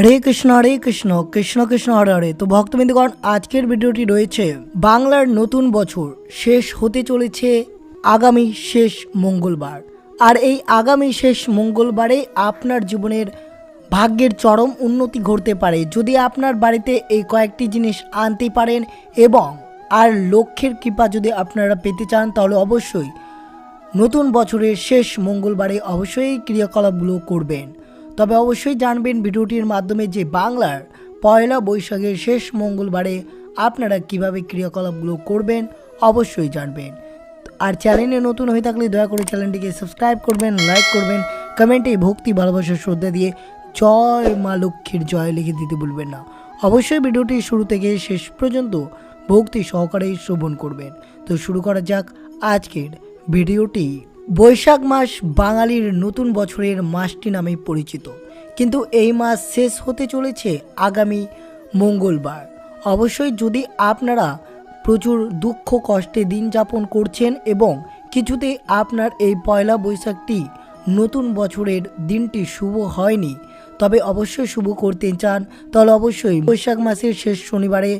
হরে কৃষ্ণ হরে কৃষ্ণ কৃষ্ণ কৃষ্ণ, হরে হরে। তো ভক্তবৃন্দগণ, আজকের ভিডিওটি রয়েছে বাংলার নতুন বছর। শেষ হতে চলেছে আগামী শেষ মঙ্গলবার। আর এই আগামী শেষ মঙ্গলবারে আপনার জীবনের ভাগ্যের চরম উন্নতি ঘটতে পারে। যদি আপনার বাড়িতে এই কয়েকটি জিনিস আনতে পারেন এবং আর লক্ষ্যের কৃপা যদি আপনারা পেতে চান, তাহলে অবশ্যই নতুন বছরের শেষ মঙ্গলবারে অবশ্যই ক্রিয়াকলাপগুলো করবেন। তবে অবশ্যই জানবেন ভিডিওটির মাধ্যমে যে বাংলার পয়লা বৈশাখের শেষ মঙ্গলবারে আপনারা কীভাবে ক্রিয়াকলাপগুলো করবেন অবশ্যই জানবেন। আর চ্যানেলে নতুন হয়ে থাকলে দয়া করে চ্যানেলটিকে সাবস্ক্রাইব করবেন, লাইক করবেন, কমেন্টে ভক্তি, ভালোবাসা, শ্রদ্ধা দিয়ে জয় মা লক্ষ্মীর জয় লিখে দিতে ভুলবেন না। অবশ্যই ভিডিওটি শুরু থেকে শেষ পর্যন্ত ভক্তি সহকারে শ্রবণ করবেন। তো শুরু করা যাক আজকের ভিডিওটি। বৈশাখ মাস বাঙালির নতুন বছরের মাসটি নামে পরিচিত। কিন্তু এই মাস শেষ হতে চলেছে আগামী মঙ্গলবার। অবশ্যই যদি আপনারা প্রচুর দুঃখ কষ্টে দিন যাপন করছেন এবং কিছুতে আপনার এই পয়লা বৈশাখটি নতুন বছরের দিনটি শুভ হয়নি, তবে অবশ্যই শুভ করতে চান, তাহলে অবশ্যই বৈশাখ মাসের শেষ শনিবারে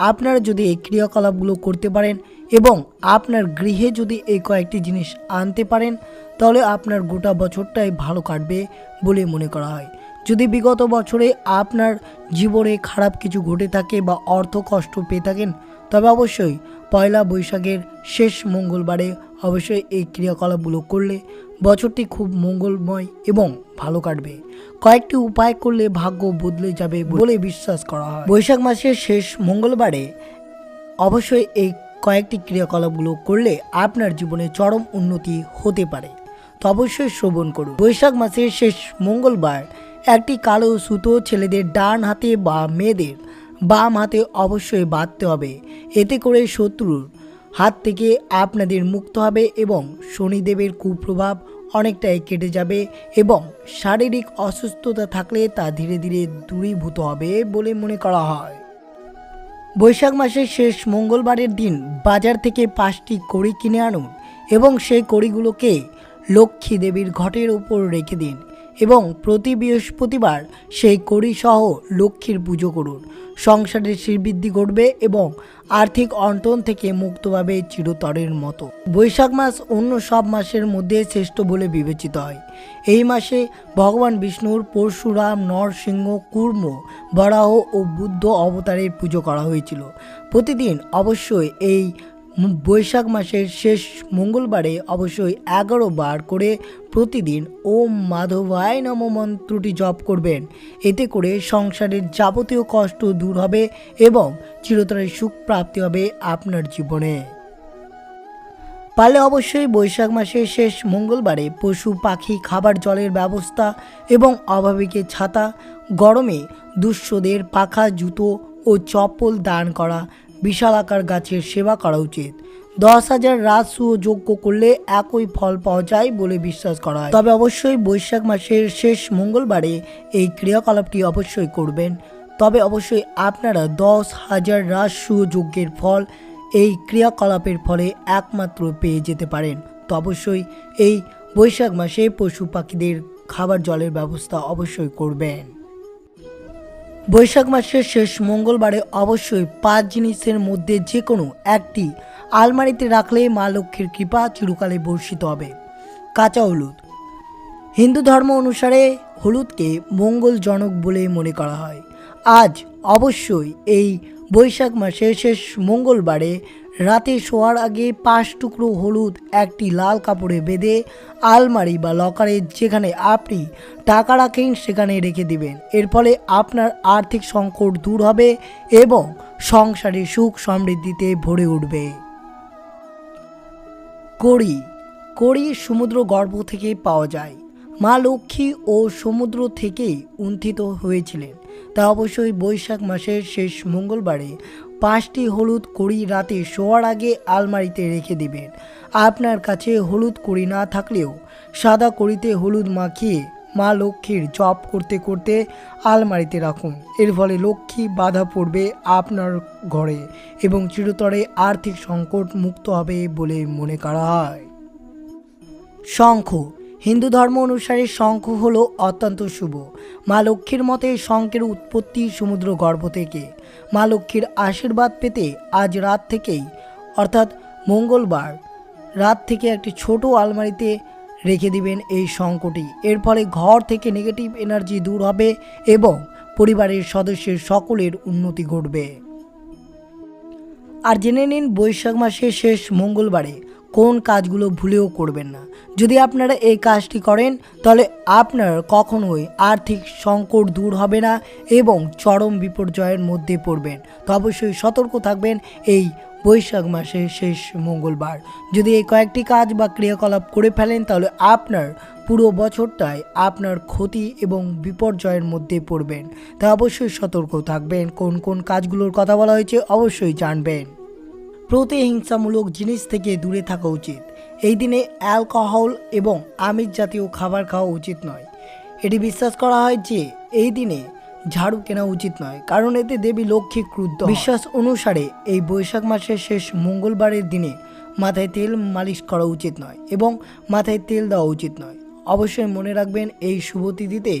আপনারা যদি এই ক্রিয়াকলাপগুলো করতে পারেন এবং আপনার গৃহে যদি এই কয়েকটি জিনিস আনতে পারেন, তাহলে আপনার গোটা বছরটাই ভালো কাটবে বলে মনে করা হয়। যদি বিগত বছরে আপনার জীবনে খারাপ কিছু ঘটে থাকে বা অর্থ কষ্ট পেয়ে থাকেন, তবে অবশ্যই পয়লা বৈশাখের শেষ মঙ্গলবারে অবশ্যই এই ক্রিয়াকলাপগুলো করলে বছরটি খুব মঙ্গলময় এবং ভালো কাটবে। কয়েকটি উপায় করলে ভাগ্য বদলে যাবে বলে বিশ্বাস করা হয়। বৈশাখ মাসের শেষ মঙ্গলবারে অবশ্যই এই কয়েকটি ক্রিয়াকলাপগুলো করলে আপনার জীবনে চরম উন্নতি হতে পারে। তো অবশ্যই শ্রবণ করুন। বৈশাখ মাসের শেষ মঙ্গলবার একটি কালো সুতো ছেলেদের ডান হাতে বা মেয়েদের বাম হাতে অবশ্যই বাঁধতে হবে। এতে করে শত্রুর হাত থেকে আপনাদের মুক্ত হবে এবং শনিদেবের কুপ্রভাব অনেকটাই কেটে যাবে এবং শারীরিক অসুস্থতা থাকলে তা ধীরে ধীরে দূরীভূত হবে বলে মনে করা হয়। বৈশাখ মাসের শেষ মঙ্গলবারের দিন বাজার থেকে পাঁচটি কড়ি কিনে আনুন এবং সেই কড়িগুলোকে লক্ষ্মী দেবীর ঘটের উপর রেখে দিন। এবং প্রতি বৃহস্পতিবার সেই কড়ি সহ লক্ষ্মীর পুজো করুন। সংসারের শ্রীবৃদ্ধি ঘটবে এবং আর্থিক অন্টন থেকে মুক্ত পাবে চিরতরের মতো। বৈশাখ মাস অন্য সব মাসের মধ্যে শ্রেষ্ঠ বলে বিবেচিত হয়। এই মাসে ভগবান বিষ্ণুর পরশুরাম, নরসিংহ, কুর্ম, বরাহ ও বুদ্ধ অবতারের পুজো করা হয়েছিল। প্রতিদিন অবশ্যই এই বৈশাখ মাসের শেষ মঙ্গলবারে অবশ্যই এগারো বার করে প্রতিদিন ওম মাধবায় নম মন্ত্রটি জপ করবেন। এতে করে সংসারের যাবতীয় কষ্ট দূর হবে এবং চিরতরের সুখ প্রাপ্তি হবে আপনার জীবনে। পারলে অবশ্যই বৈশাখ মাসের শেষ মঙ্গলবারে পশু, পাখি, খাবার, জলের ব্যবস্থা এবং অভাবীকে ছাতা, গরমে দুঃস্যদের পাখা, জুতো ও চপ্পল দান করা বিশাল আকার গাছের সেবা করা উচিত। দশ হাজার রাজসু যজ্ঞ করলে একই ফল পাওয়া যায় বলে বিশ্বাস করা হয়। তবে অবশ্যই বৈশাখ মাসের শেষ মঙ্গলবারে এই ক্রিয়াকলাপটি অবশ্যই করবেন। তবে অবশ্যই আপনারা দশ হাজার রাজসু যজ্ঞের ফল এই ক্রিয়াকলাপের ফলে একমাত্র পেয়ে যেতে পারেন। তো অবশ্যই এই বৈশাখ মাসে পশু পাখিদের খাবার জলের ব্যবস্থা অবশ্যই করবেন। বৈশাখ মাসের শেষ মঙ্গলবারে অবশ্যই পাঁচ জিনিসের মধ্যে যে কোনো একটি আলমারিতে রাখলে মা লক্ষ্মীর কৃপা চিরকালে বর্ষিত হবে। কাঁচা হলুদ। হিন্দু ধর্ম অনুসারে হলুদকে মঙ্গলজনক বলে মনে করা হয়। আজ অবশ্যই এই বৈশাখ মাসের শেষ মঙ্গলবারে রাতে শোয়ার আগে পাঁচ টুকরো হলুদ, একটি লাল কাপড়ে বেঁধে আলমারি বা লকারে যেখানে আপনি টাকা রাখেন সেখানে রেখে দিবেন। এর ফলে আপনার আর্থিক সংকট দূর হবে এবং সংসারে সুখ সমৃদ্ধিতে ভরে উঠবে। কড়ি। কড়ি সমুদ্র গর্ভ থেকে পাওয়া যায়। মা লক্ষ্মী ও সমুদ্র থেকেই উন্থিত হয়েছিলেন। তা অবশ্যই বৈশাখ মাসের শেষ মঙ্গলবারে পাঁচটি হলুদ কড়ি রাতে শোয়ার আগে আলমারিতে রেখে দিবেন। আপনার কাছে হলুদ কড়ি না থাকলেও সাদা কড়িতে হলুদ মাখিয়ে মা লক্ষ্মীর জপ করতে করতে আলমারিতে রাখুন। এর ফলে লক্ষ্মী বাধা পড়বে আপনার ঘরে এবং চিরতরে আর্থিক সংকট মুক্ত হবে বলে মনে করা হয়। শঙ্খ হিন্দু ধর্ম অনুসারে শঙ্খ হল অত্যন্ত শুভ। মা লক্ষ্মীর মতে শঙ্খের উৎপত্তি সমুদ্র গর্ভ থেকে। মা লক্ষ্মীর আশীর্বাদ পেতে আজ রাত থেকেই, অর্থাৎ মঙ্গলবার, রাত থেকে একটি ছোট আলমারিতে রেখে দিবেন এই শঙ্খটি। এর ফলে ঘর থেকে নেগেটিভ এনার্জি দূর হবে এবং পরিবারের সদস্যের সকলের উন্নতি ঘটবে। আর জেনে নিন বৈশাখ মাসের শেষ মঙ্গলবারে কোন কাজগুলো ভুলেও করবেন না। যদি আপনারা এই কাজটি করেন, তাহলে আপনার কখনোই আর্থিক সংকট দূর হবে না এবং চরম বিপর্যয়ের মধ্যে পড়বেন। তো অবশ্যই সতর্ক থাকবেন এই বৈশাখ মাসের শেষ মঙ্গলবার। যদি এই কয়েকটি কাজ বা ক্রিয়াকলাপ করে ফেলেন, তাহলে আপনার পুরো বছরটায় আপনার ক্ষতি এবং বিপর্যয়ের মধ্যে পড়বেন। তাই অবশ্যই সতর্ক থাকবেন, কোন কোন কাজগুলোর কথা বলা হয়েছে অবশ্যই জানবেন। প্রতিহিংসামূলক জিনিস থেকে দূরে থাকা উচিত। এই দিনে অ্যালকোহল এবং আমিষ জাতীয় খাবার খাওয়া উচিত নয়। এটি বিশ্বাস করা হয় যে এই দিনে ঝাড়ু কেনা উচিত নয়, কারণ এতে দেবী লক্ষ্মী ক্রুদ্ধ বিশ্বাস অনুসারে এই বৈশাখ মাসের শেষ মঙ্গলবারের দিনে মাথায় তেল মালিশ করা উচিত নয় এবং মাথায় তেল দেওয়া উচিত নয়। অবশ্যই মনে রাখবেন এই শুভ তিথিতে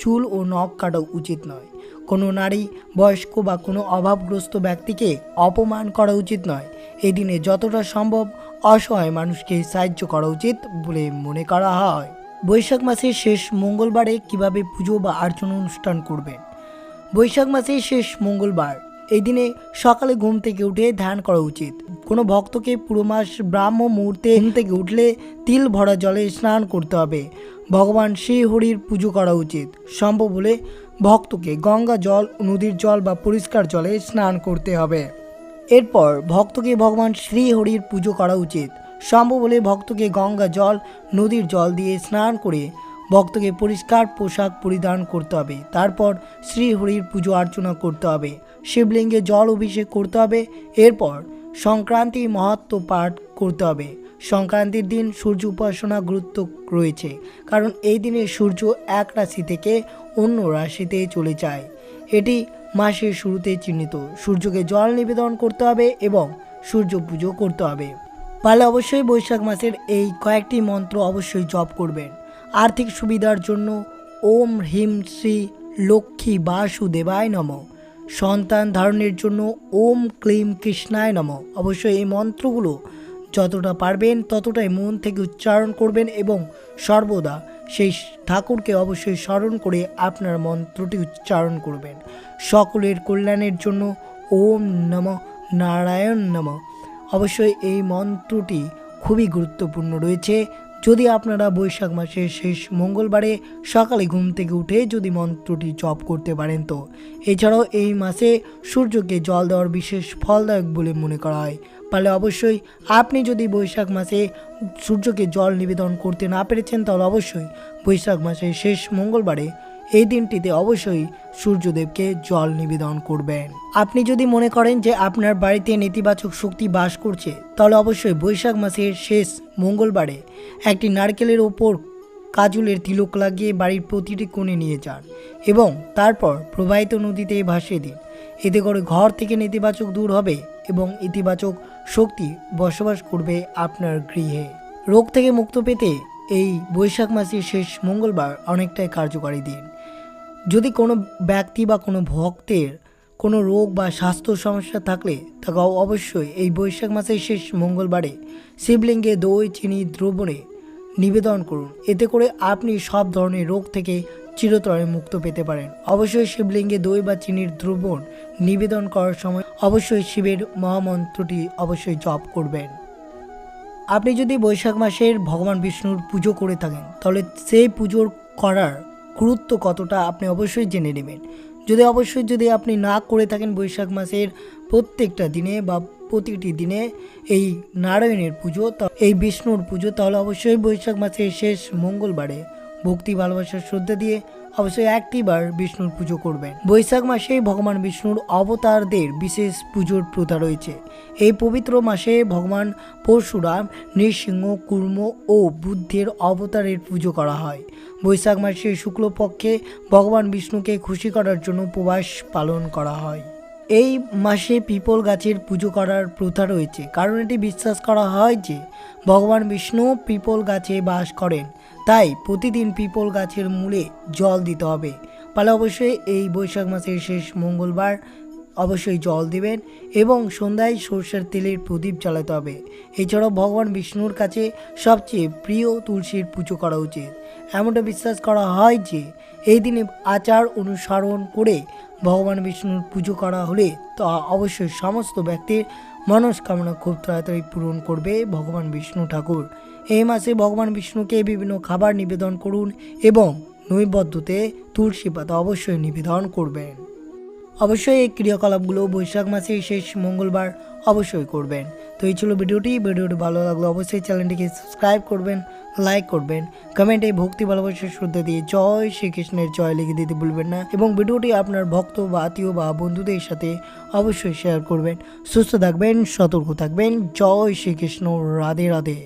চুল ও নখ কাটা উচিত নয়। কোনো নারী, বয়স্ক বা কোনো অভাবগ্রস্ত ব্যক্তিকে অপমান করা উচিত নয়। এই দিনে যতটা সম্ভব অসহায় মানুষকে সাহায্য করা উচিত বলে মনে করা হয়। বৈশাখ মাসের শেষ মঙ্গলবারে কীভাবে পুজো বা আর্চনা অনুষ্ঠান করবেন? বৈশাখ মাসের শেষ মঙ্গলবার এই দিনে সকালে ঘুম থেকে উঠে ধ্যান করা উচিত। কোনো ভক্তকে পুরো মাস ব্রাহ্ম মুহূর্তে ঘুম থেকে উঠলে তিল ভরা জলে স্নান করতে হবে। ভগবান শ্রী হরির পুজো করা উচিত। সম্ভব হলে ভক্তকে গঙ্গা জল, নদীর জল বা পরিষ্কার জলে স্নান করতে হবে। এরপর ভক্তকে ভগবান শ্রী হরির পুজো করা উচিত। সম্ভব হলে ভক্তকে গঙ্গা জল, নদীর জল দিয়ে স্নান করে ভক্তকে পরিষ্কার পোশাক পরিধান করতে হবে। তারপর শ্রী হরির পুজো অর্চনা করতে হবে। শিবলিঙ্গে জল অভিষেক করতে হবে। এরপর সংক্রান্তি মহাত্ম পাঠ করতে হবে। সংক্রান্তির দিন সূর্য উপাসনা গুরুত্ব রয়েছে, কারণ এই দিনে সূর্য এক রাশি থেকে অন্য রাশিতে চলে যায়। এটি মাসের শুরুতে চিহ্নিত। সূর্যকে জল নিবেদন করতে হবে এবং সূর্য পুজো করতে হবে। পারলে অবশ্যই বৈশাখ মাসের এই কয়েকটি মন্ত্র অবশ্যই জপ করবেন। আর্থিক সুবিধার জন্য ওম হ্রিম শ্রী লক্ষ্মী বাসুদেবায় নম। সন্তান ধারণের জন্য ওম ক্লিম কৃষ্ণায় নম। অবশ্যই এই মন্ত্রগুলো যতটা পারবেন ততটাই মন থেকে উচ্চারণ করবেন এবং সর্বদা সেই ঠাকুরকে অবশ্যই স্মরণ করে আপনার মন্ত্রটি উচ্চারণ করবেন। সকলের কল্যাণের জন্য ওম নম নারায়ণ নম। অবশ্যই এই মন্ত্রটি খুবই গুরুত্বপূর্ণ রয়েছে। যদি আপনারা বৈশাখ মাসের শেষ মঙ্গলবারে সকালে ঘুম থেকে উঠে যদি মন্ত্রটি জপ করতে পারেন তো। এছাড়াও এই মাসে সূর্যকে জল দেওয়ার বিশেষ ফলদায়ক বলে মনে করা হয়। পারলে অবশ্যই আপনি যদি বৈশাখ মাসে সূর্যকে জল নিবেদন করতে না পেরেছেন, তাহলে অবশ্যই বৈশাখ মাসের শেষ মঙ্গলবারে এই দিনটিতে অবশ্যই সূর্যদেবকে জল নিবেদন করবেন। আপনি যদি মনে করেন যে আপনার বাড়িতে নেতিবাচক শক্তি বাস করছে, তাহলে অবশ্যই বৈশাখ মাসের শেষ মঙ্গলবারে একটি নারকেলের ওপর কাজুলের তিলক লাগিয়ে বাড়ির প্রতিটি কোণে নিয়ে যান এবং তারপর প্রবাহিত নদীতে ভাসিয়ে দিন। এতে করে ঘর থেকে নেতিবাচক দূর হবে এবং ইতিবাচক শক্তি বসবাস করবে আপনার গৃহে। রোগ থেকে মুক্ত পেতে এই বৈশাখ মাসের শেষ মঙ্গলবার অনেকটাই কার্যকারী দিন। যদি কোনো ব্যক্তি বা কোনো ভক্তের কোনো রোগ বা স্বাস্থ্য সমস্যা থাকলে তাকে অবশ্যই এই বৈশাখ মাসের শেষ মঙ্গলবারে শিবলিঙ্গে দই, চিনি, দ্রবণে নিবেদন করুন। এতে করে আপনি সব ধরনের রোগ থেকে চিরতরে মুক্ত পেতে পারেন। অবশ্যই শিবলিঙ্গে দই বা চিনির দ্রবণ নিবেদন করার সময় অবশ্যই শিবের মহামন্ত্রটি অবশ্যই জপ করবেন। আপনি যদি বৈশাখ মাসের ভগবান বিষ্ণুর পুজো করে থাকেন, তাহলে সেই পুজোর করার গুরুত্ব কতটা আপনি অবশ্যই জেনে নেবেন। যদি অবশ্যই যদি আপনি না করে থাকেন বৈশাখ মাসের প্রত্যেকটা দিনে বা প্রতিটি দিনে এই নারায়ণের পুজো এই বিষ্ণুর পুজো, তাহলে অবশ্যই বৈশাখ মাসের শেষ মঙ্গলবারে ভক্তি, ভালোবাসার শ্রদ্ধা দিয়ে অবশ্যই একটিবার বিষ্ণুর পুজো করবেন। বৈশাখ মাসে ভগবান বিষ্ণুর অবতারদের বিশেষ পুজোর প্রথা রয়েছে। এই পবিত্র মাসে ভগবান পরশুরাম, নৃসিংহ, কুর্ম ও বুদ্ধের অবতারের পুজো করা হয়। বৈশাখ মাসে শুক্লপক্ষে ভগবান বিষ্ণুকে খুশি করার জন্য উপবাস পালন করা হয়। এই মাসে পিপল গাছের পুজো করার প্রথা রয়েছে। কারণ এটি বিশ্বাস করা হয় যে, ভগবান বিষ্ণু পিপল গাছে বাস করেন। তাই প্রতিদিন পিপল গাছের মূলে জল দিতে হবে। পালে অবশ্যই এই বৈশাখ মাসের শেষ মঙ্গলবার অবশ্যই জল দিবেন এবং সন্ধ্যায় সর্ষের তেলের প্রদীপ জ্বালাতে হবে। এছাড়াও ভগবান বিষ্ণুর কাছে সবচেয়ে প্রিয় তুলসীর পুজো করা উচিত। এমনটা বিশ্বাস করা হয় যে, এই দিনে আচার অনুসরণ করে ভগবান বিষ্ণুর পুজো করা হলে তা অবশ্যই সমস্ত ব্যক্তির মনস্কামনা খুব তাড়াতাড়ি পূরণ করবে ভগবান বিষ্ণু ঠাকুর। এই মাসে ভগবান বিষ্ণুকে বিভিন্ন খাবার নিবেদন করুন এবং নৈবদ্যতে তুলসী পাতা অবশ্যই নিবেদন করবেন। অবশ্যই এই ক্রিয়াকলাপগুলো বৈশাখ মাসের শেষ মঙ্গলবার অবশ্যই করবেন। তো এই ছিল ভিডিওটি। ভিডিওটি ভালো লাগল অবশ্যই চ্যানেলটিকে সাবস্ক্রাইব করবেন, লাইক করবেন কমেন্টে ভক্তি ভালোবাসার শ্রদ্ধা দিয়ে জয় শ্রীকৃষ্ণের জয় লিখে দিতে ভুলবেন না এবং ভিডিওটি আপনার ভক্ত বা আত্মীয় বা বন্ধুদের সাথে অবশ্যই শেয়ার করবেন। সুস্থ থাকবেন, সতর্ক থাকবেন, জয় শ্রীকৃষ্ণ, রাধে রাধে।